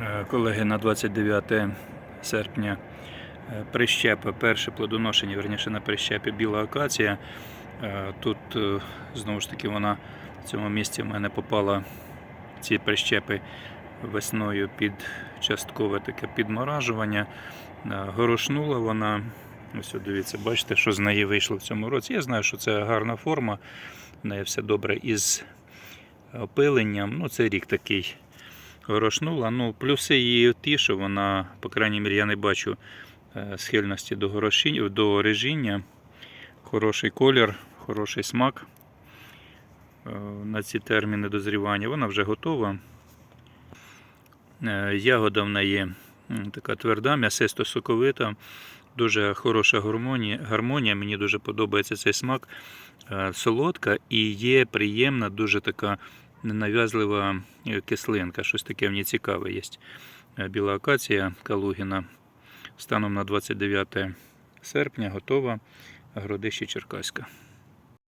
Е, Колеги, на 29 серпня е, прищепи, перше плодоношення, верніше на прищепі біла акація. Е, Тут знову ж таки вона в цьому місці в мене попала ці прищепи весною під часткове таке підморажування. Горошнула вона. Ось дивіться, бачите, що з неї вийшло в цьому році. Я знаю, що це гарна форма. В неї все добре із опиленням. Ну, це рік такий горошнула. Ну, плюси її ті, що вона, по крайній мірі, я не бачу е, схильності до горошіння, до режіння. Хороший колір, хороший смак е, на ці терміни дозрівання. Вона вже готова. Е, Ягода в неї така тверда, м'ясисто соковита, дуже хороша гармонія. гармонія. Мені дуже подобається цей смак. Солодка і є приємна, дуже така ненав'язлива е, кислинка. Щось таке в ній цікаве є. Е, Біла акація Калугіна станом на 29 серпня готова. Городище Черкаська.